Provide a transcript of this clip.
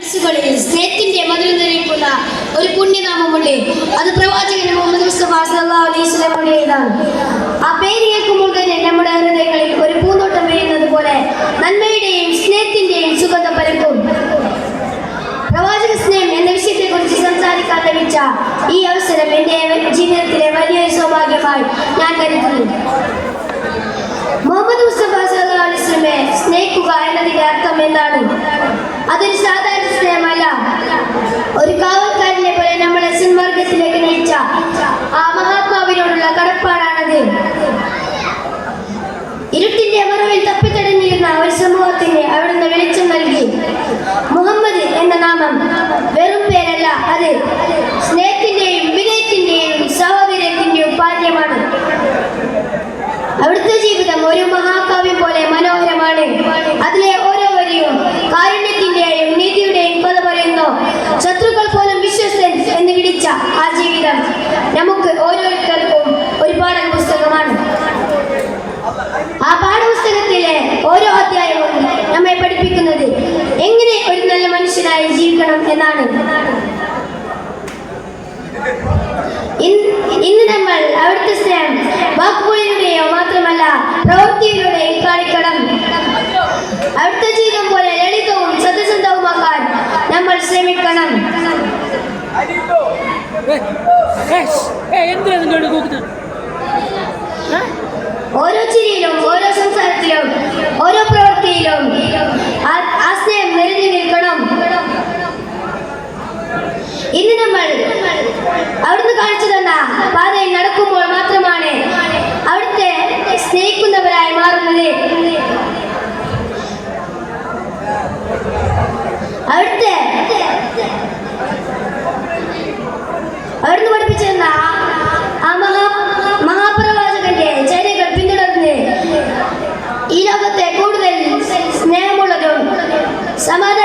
മനസ്സുകളിൽ സ്നേഹത്തിന്റെ മധുരം നിറയിക്കുന്ന ഒരു പുണ്യനാമമുണ്ട്. അത് പ്രവാചകൻ മുഹമ്മദ് മുസ്തഫ സല്ലല്ലാഹു അലൈഹി ആ പേര് കേൾക്കുമ്പോൾ തന്നെ നമ്മുടെ ഹൃദയങ്ങളിൽ ഒരു പൂന്തോട്ടം വീഴുന്നത് പോലെ നന്മയുടെയും സ്നേഹത്തിന്റെയും സുഗന്ധം പരക്കും. പ്രവാചക സ്നേഹം എന്ന വിഷയത്തെക്കുറിച്ച് സംസാരിക്കാൻ ലഭിച്ച ഈ അവസരം എന്റെ ജീവിതത്തിലെ വലിയൊരു സൗഭാഗ്യമായി ഞാൻ കരുതുന്നു. മുഹമ്മദ് മുസ്തഫ സല്ലല്ലാഹു ജീവിതം ഒരു മഹാകാവ്യം പോലെ മനോഹരമാണ്. അതിലെ ഓരോ വരിയും കാരുണ്യത്തിന്റെയും നീതിയുടെയും കഥ പറയുന്നു. ശത്രുക്കൾ പോലും വിശ്വസൻ എന്ന് വിളിച്ച ആ ജീവിതം നമുക്ക് ഓരോരുത്തർക്കും ഒരു പാഠ പുസ്തകമാണ് ആ പാഠപുസ്തകത്തിലെ ഓരോ അധ്യായവും നമ്മെ പഠിപ്പിക്കുന്നത് എങ്ങനെ ഒരു നല്ല മനുഷ്യനായി ജീവിക്കണം എന്നാണ്. ഇന്ന് നമ്മൾ അവിടുത്തെ സ്നേഹം വാക്കുകളിലൂടെയോ മാത്രമല്ല പ്രവൃത്തിയിലൂടെയും കാണിക്കണം അവിടുത്തെ ജീവിതം പോലെ ലളിതവും സത്യസന്ധവുമാക്കാൻ നമ്മൾ ശ്രമിക്കണം എന്തിനാ നിങ്ങളോട് കൂക്കുന്നത്? ഓരോ ചിരിയിലും ഓരോ സംസാരത്തിലും ഓരോ പ്രവൃത്തിയിലും ആ സ്നേഹം നിറഞ്ഞു നിൽക്കണം. ഇന്ന് നമ്മൾ അവിടുന്ന് കാണിച്ചു തന്ന പാതയിൽ നടക്കുമ്പോൾ മാത്രമാണ് അവിടുത്തെ സ്നേഹിക്കുന്നവരായി മാറുന്നത്. അവിടുത്തെ sama ada